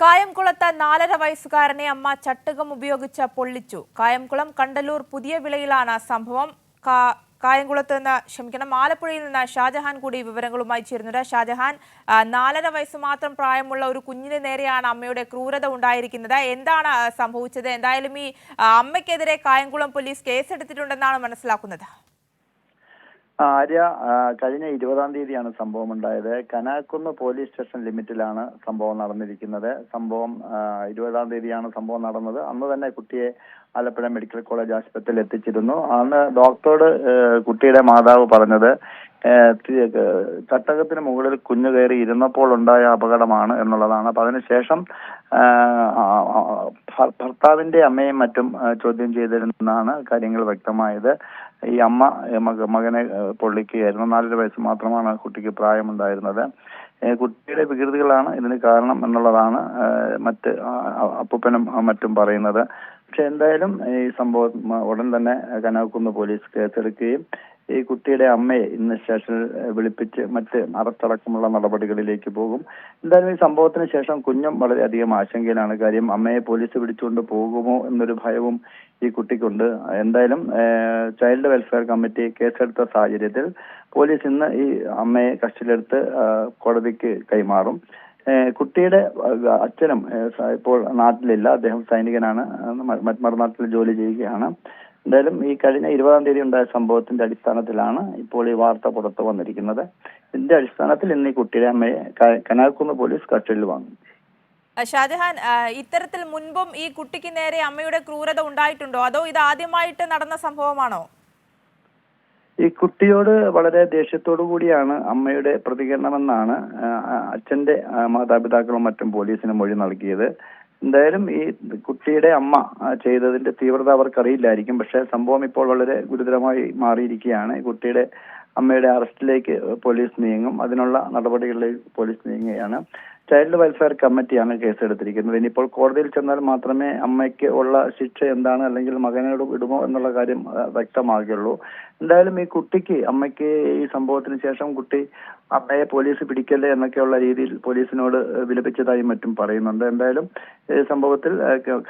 കായംകുളത്ത് നാലര വയസ്സുകാരനെ അമ്മ ചട്ടുകം ഉപയോഗിച്ച് പൊള്ളിച്ചു. കായംകുളം കണ്ടലൂർ പുതിയ വിളയിലാണ് സംഭവം. കായംകുളത്ത് നിന്ന് ക്ഷമിക്കണം ആലപ്പുഴയിൽ നിന്ന് ഷാജഹാൻ കൂടി വിവരങ്ങളുമായി ചേരുന്നുണ്ട്. ഷാജഹാൻ നാലര വയസ്സ് മാത്രം പ്രായമുള്ള ഒരു കുഞ്ഞിന് നേരെയാണ് അമ്മയുടെ ക്രൂരത ഉണ്ടായിരിക്കുന്നത്. എന്താണ് സംഭവിച്ചത്? എന്തായാലും ഈ അമ്മയ്ക്കെതിരെ കായംകുളം പോലീസ് കേസെടുത്തിട്ടുണ്ടെന്നാണ് മനസ്സിലാക്കുന്നത്. ആര്യ കഴിഞ്ഞ ഇരുപതാം തീയതിയാണ് സംഭവം ഉണ്ടായത് കനാക്കുന്ന് പോലീസ് സ്റ്റേഷൻ ലിമിറ്റിലാണ് സംഭവം നടന്നിരിക്കുന്നത്. സംഭവം ഇരുപതാം തീയതിയാണ് സംഭവം നടന്നത്. അന്ന് തന്നെ കുട്ടിയെ ആലപ്പുഴ മെഡിക്കൽ കോളേജ് ആശുപത്രിയിൽ എത്തിച്ചിരുന്നു. അന്ന് ഡോക്ടറോട് കുട്ടിയുടെ മാതാവ് പറഞ്ഞത് ചട്ടകത്തിന് മുകളിൽ കുഞ്ഞു കയറി ഇരുന്നപ്പോൾ ഉണ്ടായ അപകടമാണ് എന്നുള്ളതാണ്. അപ്പൊ അതിനുശേഷം ഭർത്താവിന്റെ അമ്മയും മറ്റും ചോദ്യം ചെയ്തിരുന്നാണ് കാര്യങ്ങൾ വ്യക്തമായത്. ഈ അമ്മ മകനെ പൊള്ളിക്കുകയായിരുന്നു. നാലര വയസ്സ് മാത്രമാണ് കുട്ടിക്ക് പ്രായമുണ്ടായിരുന്നത്. കുട്ടിയുടെ വികൃതികളാണ് ഇതിന് കാരണം എന്നുള്ളതാണ് മറ്റ് അപ്പൂപ്പനും മറ്റും പറയുന്നത്. പക്ഷെ എന്തായാലും ഈ സംഭവം ഉടൻ തന്നെ കനകക്കുന്ന് പോലീസ് കേസെടുക്കുകയും ഈ കുട്ടിയുടെ അമ്മയെ ഇന്ന് സ്റ്റേഷനിൽ വിളിപ്പിച്ച് മറ്റ് അറസ്റ്റടക്കമുള്ള നടപടികളിലേക്ക് പോകും. എന്തായാലും ഈ സംഭവത്തിന് ശേഷം കുഞ്ഞും വളരെയധികം ആശങ്കയിലാണ്. കാര്യം അമ്മയെ പോലീസ് പിടിച്ചുകൊണ്ട് പോകുമോ എന്നൊരു ഭയവും ഈ കുട്ടിക്കുണ്ട്. എന്തായാലും ചൈൽഡ് വെൽഫെയർ കമ്മിറ്റി കേസെടുത്ത സാഹചര്യത്തിൽ പോലീസ് ഇന്ന് ഈ അമ്മയെ കസ്റ്റഡിയിലെടുത്ത് കോടതിക്ക് കൈമാറും. കുട്ടിയുടെ അച്ഛനും ഇപ്പോൾ നാട്ടിലില്ല. അദ്ദേഹം സൈനികനാണ്. മറുനാട്ടിൽ ജോലി ചെയ്യുകയാണ്. എന്തായാലും ഈ കഴിഞ്ഞ ഇരുപതാം തീയതി ഉണ്ടായ സംഭവത്തിന്റെ അടിസ്ഥാനത്തിലാണ് ഇപ്പോൾ ഈ വാർത്ത പുറത്തു വന്നിരിക്കുന്നത്. ഇതിന്റെ അടിസ്ഥാനത്തിൽ ഇന്ന് ഈ കുട്ടിയുടെ അമ്മയെ കനാൽക്കുന്ന് പോലീസ് കസ്റ്റഡിയിൽ വാങ്ങി. ഷാജഹാൻ ഇത്തരത്തിൽ മുൻപും ഈ കുട്ടിക്ക് നേരെ അമ്മയുടെ ക്രൂരത ഉണ്ടായിട്ടുണ്ടോ? അതോ ഇത് ആദ്യമായിട്ട് നടന്ന സംഭവമാണോ? ഈ കുട്ടിയോട് വളരെ ദേഷ്യത്തോടു കൂടിയാണ് അമ്മയുടെ പ്രതികരണമെന്നാണ് അച്ഛന്റെ മാതാപിതാക്കളും മറ്റും പോലീസിന് മൊഴി നൽകിയത്. എന്തായാലും ഈ കുട്ടിയുടെ അമ്മ ചെയ്തതിന്റെ തീവ്രത അവർക്കറിയില്ലായിരിക്കും. പക്ഷെ സംഭവം ഇപ്പോൾ വളരെ ഗുരുതരമായി മാറിയിരിക്കുകയാണ്. കുട്ടിയുടെ അമ്മയുടെ അറസ്റ്റിലേക്ക് പോലീസ് നീങ്ങും. അതിനുള്ള നടപടികളിലേക്ക് പോലീസ് നീങ്ങുകയാണ്. ചൈൽഡ് വെൽഫെയർ കമ്മിറ്റിയാണ് കേസെടുത്തിരിക്കുന്നത്. ഇനിയിപ്പോൾ കോടതിയിൽ ചെന്നാൽ മാത്രമേ അമ്മയ്ക്ക് ഉള്ള ശിക്ഷ എന്താണ് അല്ലെങ്കിൽ മകനോട് വിടുമോ എന്നുള്ള കാര്യം വ്യക്തമാകുള്ളൂ എന്തായാലും ഈ കുട്ടിക്ക് അമ്മയ്ക്ക് ഈ സംഭവത്തിന് ശേഷം കുട്ടി അമ്മയെ പോലീസ് പിടിക്കല്ലേ എന്നൊക്കെയുള്ള രീതിയിൽ പോലീസിനോട് വിലപിച്ചതായി മറ്റും പറയുന്നുണ്ട്. എന്തായാലും ഈ സംഭവത്തിൽ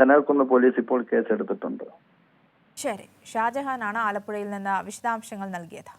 കനകക്കുന്ന് പോലീസ് ഇപ്പോൾ കേസെടുത്തിട്ടുണ്ട്. ശരി. ഷാജഹാനാണ് ആലപ്പുഴയിൽ നിന്ന് വിശദാംശങ്ങൾ നൽകിയത്.